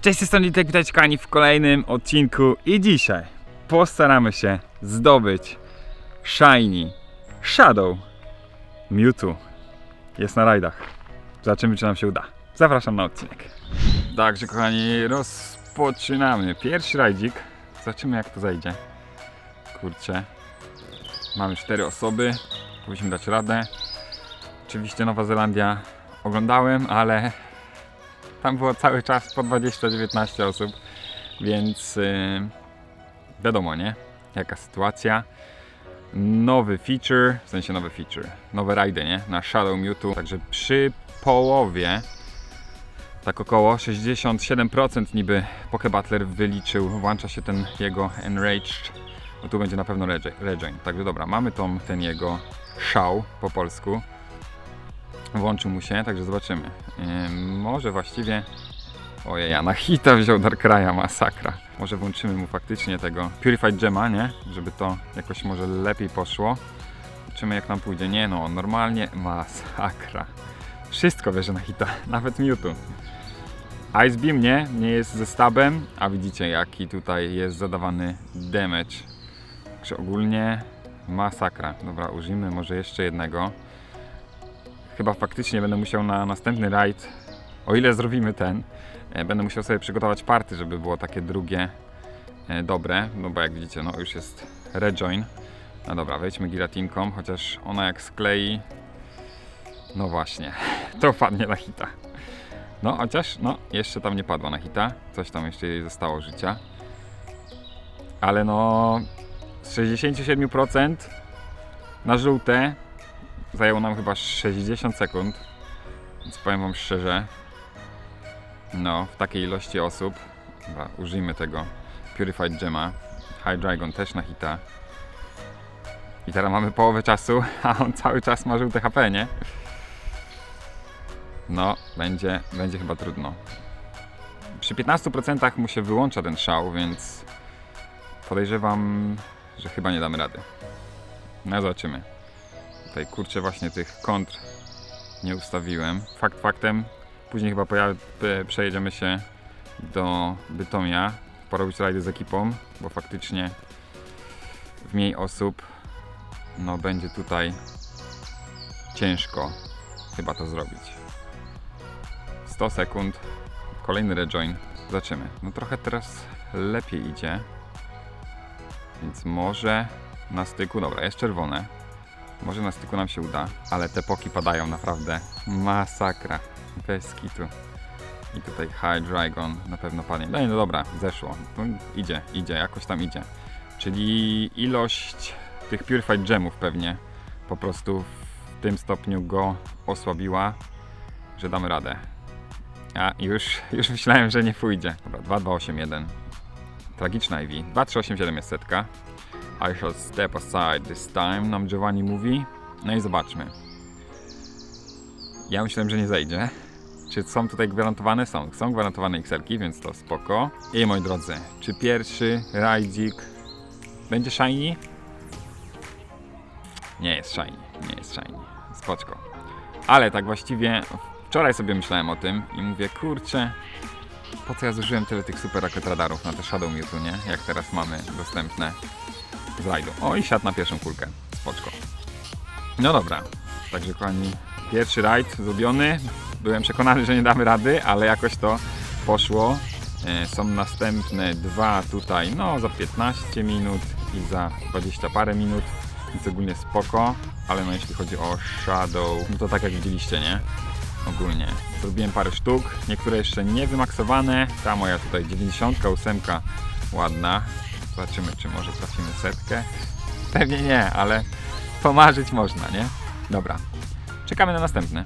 Cześć, jestem Litek, witajcie kochani w kolejnym odcinku i dzisiaj postaramy się zdobyć Shiny Shadow Mewtwo. Jest na rajdach. Zobaczymy, czy nam się uda. Zapraszam na odcinek. Także kochani, rozpoczynamy. Pierwszy rajdzik. Zobaczymy jak to zajdzie. Kurczę. Mamy cztery osoby. Musimy dać radę. Oczywiście Nowa Zelandia oglądałem, ale tam było cały czas po 20-19 osób, więc yy, wiadomo, nie? Jaka sytuacja. Nowy feature, w sensie nowy feature, nowe rajdy, nie? Na Shadow Mewtwo. Także przy połowie, tak około 67% niby Poke Butler wyliczył, włącza się ten jego Enraged, no tu będzie na pewno Rejoin. Także dobra, mamy tą, ten jego szał po polsku. Włączył mu się, także zobaczymy. Yy, może właściwie. Ojej, na hita wziął Darkraya, masakra. Może włączymy mu faktycznie tego Purified Gemma, nie? Żeby to jakoś może lepiej poszło. Zobaczymy jak nam pójdzie. Nie no, normalnie masakra. Wszystko bierze na hita, nawet Mewtwo. Ice Beam nie, nie jest ze stabem, a widzicie jaki tutaj jest zadawany damage. Także ogólnie masakra. Dobra, użyjmy może jeszcze jednego chyba faktycznie będę musiał na następny rajd, o ile zrobimy ten, e, będę musiał sobie przygotować party, żeby było takie drugie e, dobre, no bo jak widzicie, no już jest rejoin. No dobra, wejdźmy giratinką, chociaż ona jak sklei, no właśnie, to padnie na hita. No chociaż, no jeszcze tam nie padła na hita, coś tam jeszcze jej zostało życia. Ale no, z 67% na żółte zajęło nam chyba 60 sekund. Więc powiem wam szczerze, no w takiej ilości osób, dobra, użyjmy tego Purified Gemma, High Dragon też na hita. I teraz mamy połowę czasu, a on cały czas ma żółte HP, nie? No, będzie, będzie chyba trudno. Przy 15% mu się wyłącza ten szał, więc podejrzewam, że chyba nie damy rady. No zobaczymy. Tutaj kurczę właśnie tych kontr nie ustawiłem. Fakt faktem, później chyba pojawi, przejedziemy się do Bytomia, porobić rajdy z ekipą, bo faktycznie w mniej osób no będzie tutaj ciężko chyba to zrobić. 100 sekund, kolejny rejoin, zobaczymy. No trochę teraz lepiej idzie, więc może na styku, dobra, jest czerwone, może na styku nam się uda, ale te poki padają naprawdę masakra. Bez kitu. I tutaj High Dragon na pewno padnie. No no dobra, zeszło. No, idzie, idzie, jakoś tam idzie. Czyli ilość tych Purified Gemów pewnie po prostu w tym stopniu go osłabiła, że damy radę. A już, już myślałem, że nie pójdzie. Dobra, 2281. Tragiczna IV. 2387 jest setka. I shall step aside this time, nam Giovanni mówi. No i zobaczmy. Ja myślałem, że nie zejdzie. Czy są tutaj gwarantowane? Są. Są gwarantowane XL-ki, więc to spoko. I moi drodzy, czy pierwszy rajdzik będzie shiny? Nie jest shiny, nie jest shiny. Spoczko. Ale tak właściwie wczoraj sobie myślałem o tym i mówię, kurczę, po co ja zużyłem tyle tych super rakiet radarów na te Shadow Mewtwo, nie? Jak teraz mamy dostępne z rajdu. O i siadł na pierwszą kulkę. Spoczko. No dobra. Także kochani, pierwszy rajd zrobiony. Byłem przekonany, że nie damy rady, ale jakoś to poszło. E, Są następne dwa tutaj, no za 15 minut i za 20 parę minut. Więc ogólnie spoko, ale no jeśli chodzi o Shadow, no to tak jak widzieliście, nie? Ogólnie. Zrobiłem parę sztuk, niektóre jeszcze nie wymaksowane. Ta moja tutaj 98 ładna. Zobaczymy, czy może trafimy setkę. Pewnie nie, ale pomarzyć można, nie? Dobra. Czekamy na następny.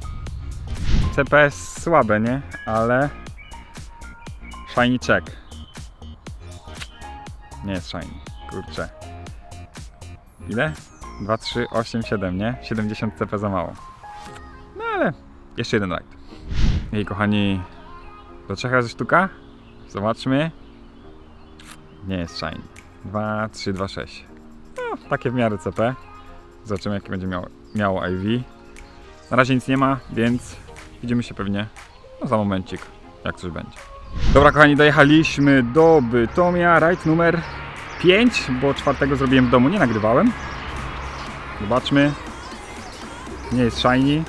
CPS słabe, nie? Ale... Shiny check. Nie jest shiny. Kurczę. Ile? 2, 3, 8, 7, nie? 70 CP za mało. No ale jeszcze jeden rajd. I kochani, do trzech razy sztuka? Zobaczmy. Nie jest shiny. 2, 3, 2, 6. No, takie w miarę CP. Zobaczymy, jakie będzie miało, miało IV. Na razie nic nie ma, więc widzimy się pewnie no, za momencik, jak coś będzie. Dobra kochani, dojechaliśmy do Bytomia, rajd numer 5, bo czwartego zrobiłem w domu, nie nagrywałem. Zobaczmy. Nie jest shiny.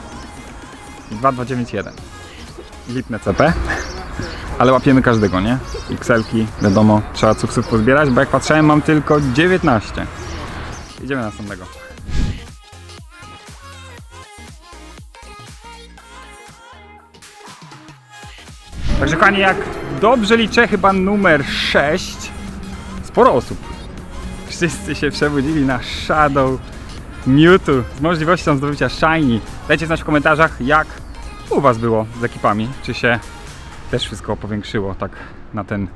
2291. Lipne CP. Ale łapiemy każdego, nie? Xelki, wiadomo, trzeba cuksów pozbierać, bo jak patrzyłem mam tylko 19. Idziemy na następnego. Także kochani, jak dobrze liczę, chyba numer 6. Sporo osób. Wszyscy się przebudzili na Shadow Mewtwo z możliwością zdobycia Shiny. Dajcie znać w komentarzach, jak u Was było z ekipami. Czy się też wszystko powiększyło tak na ten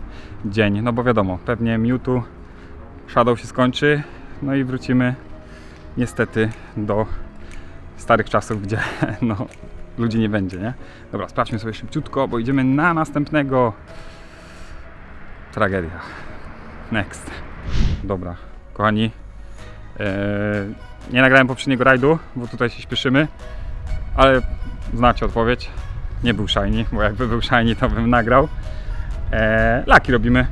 dzień. No bo wiadomo, pewnie Mewtwo Shadow się skończy. No i wrócimy niestety do starych czasów, gdzie no, ludzi nie będzie, nie? Dobra, sprawdźmy sobie szybciutko, bo idziemy na następnego. Tragedia. Next. Dobra, kochani. Eee, nie nagrałem poprzedniego rajdu, bo tutaj się śpieszymy, ale znacie odpowiedź. Nie był shiny, bo jakby był shiny, to bym nagrał. Eee, laki robimy.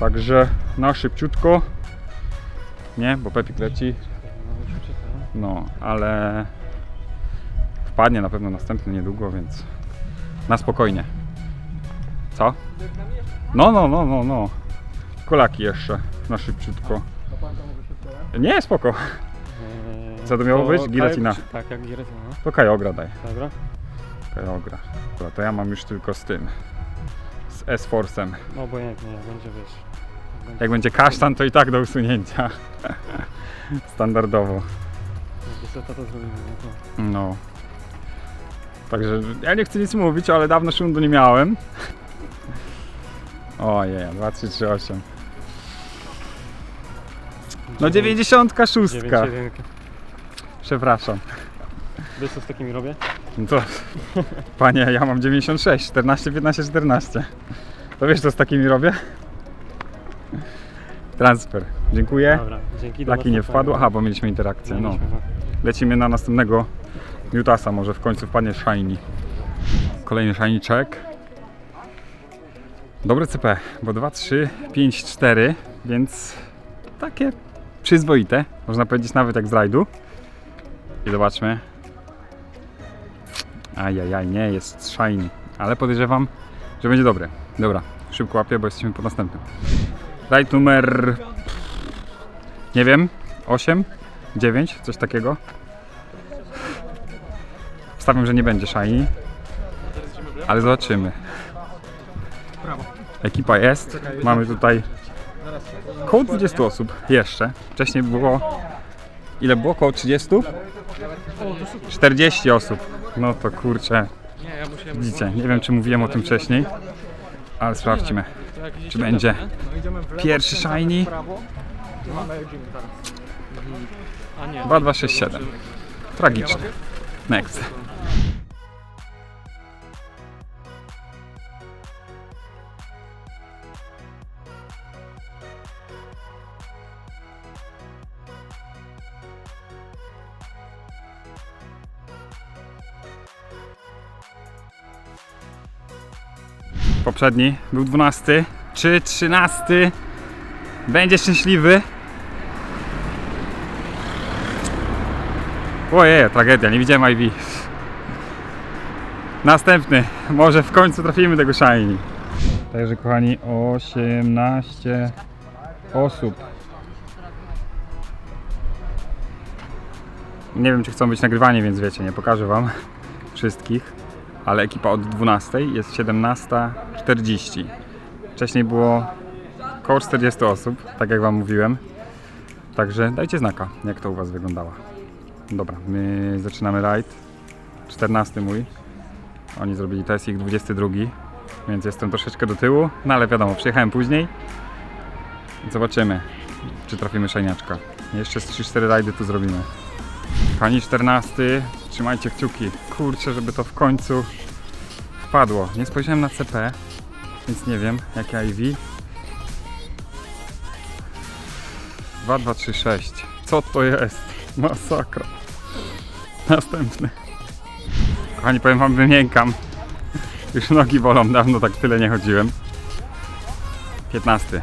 Także na szybciutko. Nie, bo Pepik leci. No, ale wpadnie na pewno następny niedługo, więc na spokojnie. Co? No, no, no, no, no. Kolaki jeszcze na szybciutko. Nie, spoko. Co to miało być? Gilatina. Tak, jak gilatina. To Kajogra daj. Dobra. Dobra, to ja mam już tylko z tym. Z S-Force'em. No obojętnie, jak będzie wiesz. jak Będzie, Jak będzie kasztan, to i tak do usunięcia. Standardowo. jak seta to zrobimy. No to. No. Także ja nie chcę nic mówić, ale dawno szundu nie miałem. Ojej, 2, 3, 3, 8. No 96. 9 Przepraszam. Wiesz co z takimi robię? No to, panie, ja mam 96, 14, 15, 14. To wiesz co z takimi robię? Transfer. Dziękuję. Dobra, dzięki. Laki nie wpadło. Aha, bo mieliśmy interakcję. No. No. Lecimy na następnego Newtasa, może w końcu wpadnie Shiny. Kolejny Shiny check. Dobre CP, bo 2, 3, 5, 4, więc takie przyzwoite, można powiedzieć nawet jak z rajdu. I zobaczmy. Ajajaj, nie jest Shiny, ale podejrzewam, że będzie dobre. Dobra, szybko łapię, bo jesteśmy po następnym. Rajd numer... Nie wiem, 8, 9, coś takiego. Wstawiam, że nie będzie shiny. Ale zobaczymy. Ekipa jest. Mamy tutaj około 20 osób jeszcze. Wcześniej było. Ile było? Około 30? 40 osób. No to kurczę. Widzicie, nie wiem czy mówiłem o tym wcześniej. Ale sprawdźmy, czy będzie pierwszy shiny. A nie. 2267. Tragiczne. Next. Poprzedni był 12. Czy 13 będzie szczęśliwy? Ojej, tragedia, nie widziałem IV. Następny, może w końcu trafimy tego shiny. Także kochani, 18 osób. Nie wiem czy chcą być nagrywani, więc wiecie, nie pokażę wam wszystkich. Ale ekipa od 12 jest 17.40. Wcześniej było około 40 osób, tak jak wam mówiłem. Także dajcie znaka, jak to u was wyglądało. Dobra, my zaczynamy rajd. 14 mój. Oni zrobili test ich 22, więc jestem troszeczkę do tyłu, no ale wiadomo, przyjechałem później. Zobaczymy, czy trafimy szajniaczka. Jeszcze z 3-4 rajdy tu zrobimy. Pani 14, trzymajcie kciuki. Kurczę, żeby to w końcu wpadło. Nie spojrzałem na CP, więc nie wiem, jakie IV. 2, 2, 3, 6. Co to jest? Masakra. Następny. Kochani, powiem wam, wymiękam. Już nogi bolą, dawno tak tyle nie chodziłem. 15.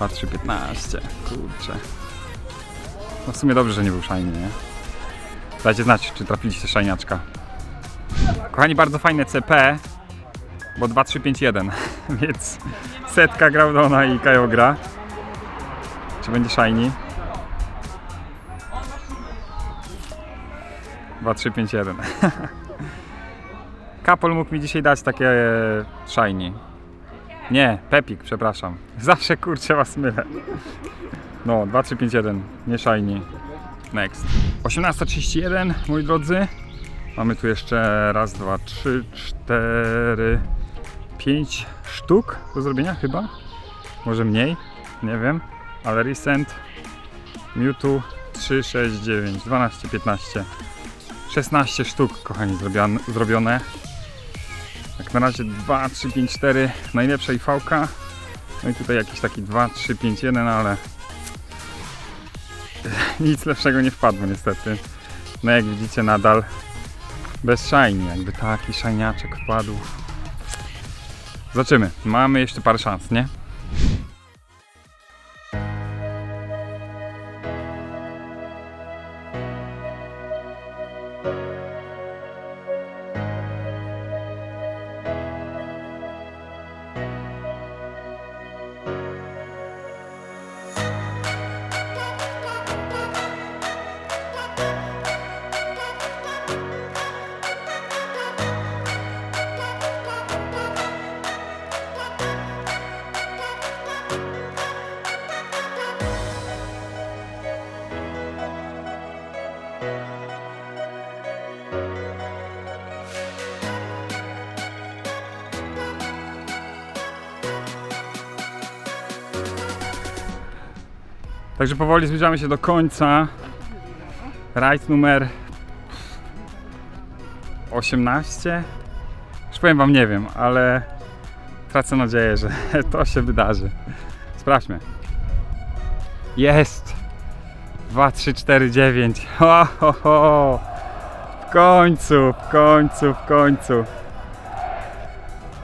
Patrzy 15. Kurczę. No w sumie dobrze, że nie był shiny, nie? Dajcie znać, czy trafiliście shiniaczka. Kochani, bardzo fajne CP, bo 2351, więc setka Groudona i Kajo gra. Czy będzie shiny? 2351. Kapol mógł mi dzisiaj dać takie e, shiny. Nie, Pepik, przepraszam. Zawsze kurczę was mylę. No, 2351, nie shiny. Next. 18.31, moi drodzy. Mamy tu jeszcze raz, dwa, trzy, cztery, pięć sztuk do zrobienia chyba. Może mniej, nie wiem. Ale recent, Mewtwo 3, 6, 9, 12, 15, 16 sztuk, kochani, zrobione. Jak na razie 2, 3, 5, 4 najlepsza IV. No i tutaj jakiś taki 2, 3, 5, 1, ale nic lepszego nie wpadło niestety. No jak widzicie nadal bez shiny, jakby taki shiniaczek wpadł. Zobaczymy, mamy jeszcze parę szans, nie? Także powoli zbliżamy się do końca. Rajd numer 18. Już powiem wam nie wiem, ale tracę nadzieję, że to się wydarzy. Sprawdźmy. Jest! 2, 3, 4, 9. Ho, ho, ho. W końcu, w końcu, w końcu.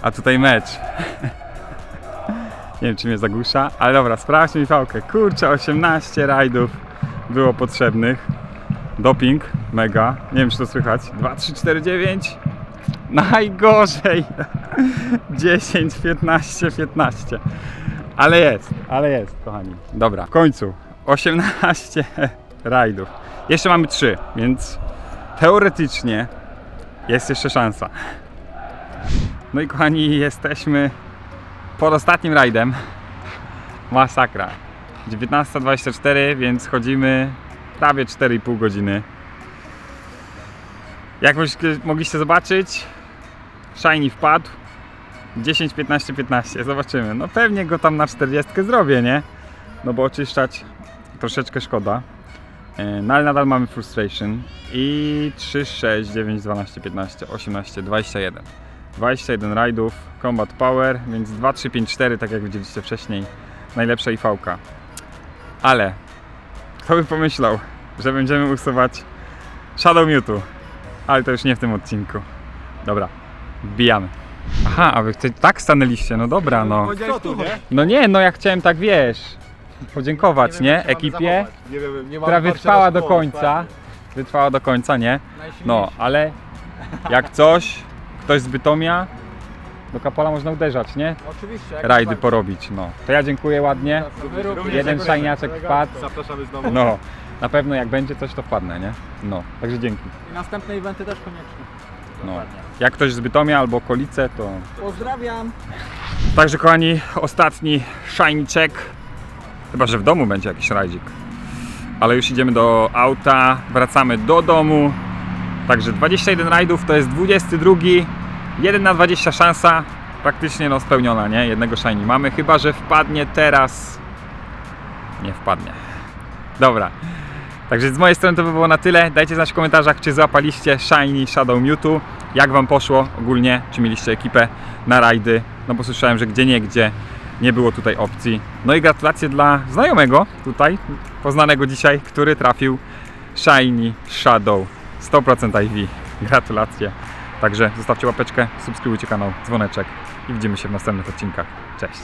A tutaj mecz. Nie wiem, czy mnie zagłusza, ale dobra, sprawdźmy mi fałkę. Kurczę, 18 rajdów było potrzebnych. Doping, mega. Nie wiem, czy to słychać. 2, 3, 4, 9. Najgorzej. 10, 15, 15. Ale jest, ale jest, kochani. Dobra, w końcu. 18 rajdów. Jeszcze mamy 3, więc teoretycznie jest jeszcze szansa. No i kochani, jesteśmy pod ostatnim rajdem. Masakra. 19.24, więc chodzimy prawie 4,5 godziny. Jak mogliście- zobaczyć, Shiny wpadł. 10, 15, 15. Zobaczymy. No pewnie go tam na 40 zrobię, nie? No bo oczyszczać troszeczkę szkoda. E, No ale nadal mamy frustration. I 3, 6, 9, 12, 15, 18, 21. 21 rajdów, Combat Power, więc 2, 3, 5, 4, tak jak widzieliście wcześniej, najlepsza IV. Ale kto by pomyślał, że będziemy usuwać Shadow Mewtwo, ale to już nie w tym odcinku. Dobra, wbijamy. Aha, a wy tak stanęliście, no dobra, no. Co tu, nie? No nie, no ja chciałem tak, wiesz, podziękować, nie, ekipie, Nie wiem, nie mam która wytrwała do końca, wytrwała do końca, nie? No, ale jak coś, ktoś z Bytomia, do Kapola można uderzać, nie? Oczywiście. jak Rajdy najbardziej. porobić, no. To ja dziękuję ładnie. Również Jeden dziękujemy. szajniaczek wpadł. Zapraszamy znowu. No, na pewno jak będzie coś, to wpadnę, nie? No, także dzięki. I następne eventy też koniecznie. No. Jak ktoś z Bytomia albo okolice, to... Pozdrawiam. Także kochani, ostatni check. Chyba, że w domu będzie jakiś rajdzik. Ale już idziemy do auta, wracamy do domu. Także 21 rajdów to jest 22. 1 na 20 szansa. Praktycznie no spełniona, nie? Jednego shiny mamy, chyba że wpadnie teraz. Nie wpadnie. Dobra. Także z mojej strony to by było na tyle. Dajcie znać w komentarzach, czy złapaliście Shiny Shadow Mewtwo. Jak Wam poszło ogólnie, czy mieliście ekipę na rajdy. No bo słyszałem, że gdzie nie gdzie nie było tutaj opcji. No i gratulacje dla znajomego tutaj, poznanego dzisiaj, który trafił Shiny Shadow 100% IV. Gratulacje. Także zostawcie łapeczkę, subskrybujcie kanał, dzwoneczek i widzimy się w następnych odcinkach. Cześć!